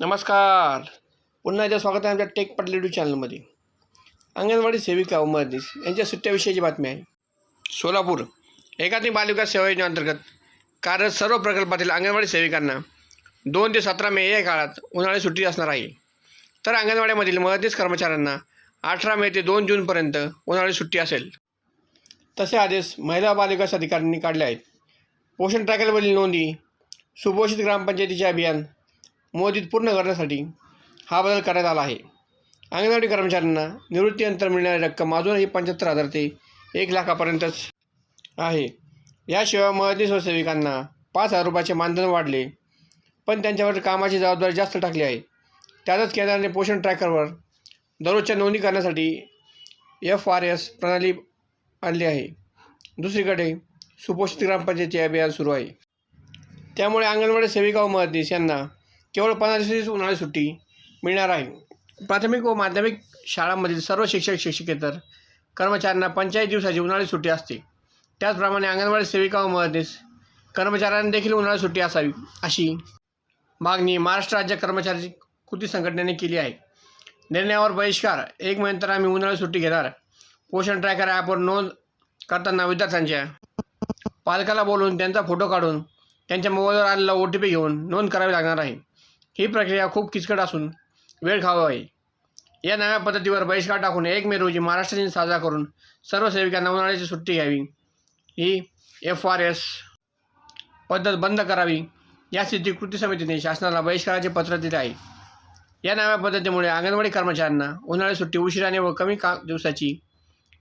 नमस्कार. पुन्हा एकदा स्वागत आहे आमच्या टेक पाटील यूट्यूब चॅनलमध्ये अंगणवाडी सेविका उमरनीस यांच्या सुट्ट्याविषयीची बातमी आहे. सोलापूर एकात्मिक बालिका सेवा योजनेअंतर्गत कार्यरत सर्व प्रकल्पातील अंगणवाडी सेविकांना दोन ते सतरा मे या काळात उन्हाळी सुट्टी असणार आहे. तर अंगणवाड्यामधील मदतीस कर्मचाऱ्यांना अठरा मे ते दोन जूनपर्यंत उन्हाळी सुट्टी असेल. तसे आदेश महिला बालविकास अधिकाऱ्यांनी काढले आहेत. पोषण ट्रॅकरवरील नोंदी सुपोषित ग्रामपंचायतीचे अभियान मोदीत पूर्ण करण्यासाठी हा बदल करण्यात आला आहे. अंगणवाडी कर्मचाऱ्यांना निवृत्तीनंतर मिळणारी रक्कम अजूनही पंच्याहत्तर हजार ते एक लाखापर्यंतच आहे. याशिवाय मदतीस व सेविकांना पाच हजार रुपयाचे मानधन वाढले पण त्यांच्यावर कामाची जबाबदारी जास्त टाकली आहे. त्यातच केंद्राने पोषण ट्रॅकरवर दररोजच्या नोंदणी करण्यासाठी एफ आर एस प्रणाली आणली आहे. दुसरीकडे सुपोषित ग्रामपंचायतीचे अभियान सुरू आहे. त्यामुळे अंगणवाडी सेविका व मदतनीस यांना केवळ पंधरा दिवसाचीच उन्हाळी सुट्टी मिळणार आहे. प्राथमिक व माध्यमिक शाळांमधील सर्व शिक्षक शिक्षकेतर कर्मचाऱ्यांना पंचायत दिवसाची उन्हाळी सुट्टी असते. त्याचप्रमाणे अंगणवाडी सेविका व मदतनीस कर्मचाऱ्यांना देखील उन्हाळी सुट्टी असावी अशी मागणी महाराष्ट्र राज्य कर्मचारी कृती संघटनेने केली आहे. निर्णयावर बहिष्कार एक महिन्यानंतर आम्ही उन्हाळी सुट्टी घेणार. पोषण ट्रॅकर ॲपवर नोंद करताना विद्यार्थ्यांच्या पालकाला बोलून त्यांचा फोटो काढून त्यांच्या मोबाईलवर आलेला ओ टी पी घेऊन नोंद करावी लागणार आहे. ही प्रक्रिया खूप किचकट असून वेळ खावा आहे या नव्या पद्धतीवर बहिष्कार टाकून एक मे रोजी महाराष्ट्र दिन साजरा करून सर्व सेविकांना उन्हाळ्याची सुट्टी घ्यावी. ही एफ आर एस पद्धत बंद करावी या स्थिती कृती समितीने शासनाला बहिष्काराचे पत्र दिले आहे. या नव्या पद्धतीमुळे अंगणवाडी कर्मचाऱ्यांना उन्हाळी सुट्टी उशिराने व कमी का दिवसाची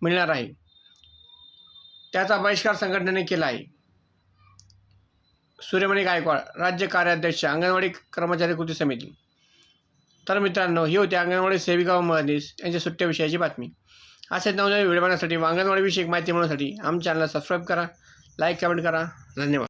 मिळणार आहे. त्याचा बहिष्कार संघटनेने केला आहे. सूर्यमणी गायकवाड राज्य कार्याध्यक्ष अंगणवाडी कर्मचारी कृती समिती. तर मित्रांनो ही होती अंगणवाडी सेविका मदनीस यांच्या सुट्ट्याविषयीची बातमी. असेच नवनवीन व्हिडिओ बनवण्यासाठी व अंगणवाडीविषयी माहिती मिळवण्यासाठी आमच्या चॅनलला सबस्क्राईब करा लाईक कमेंट करा. धन्यवाद.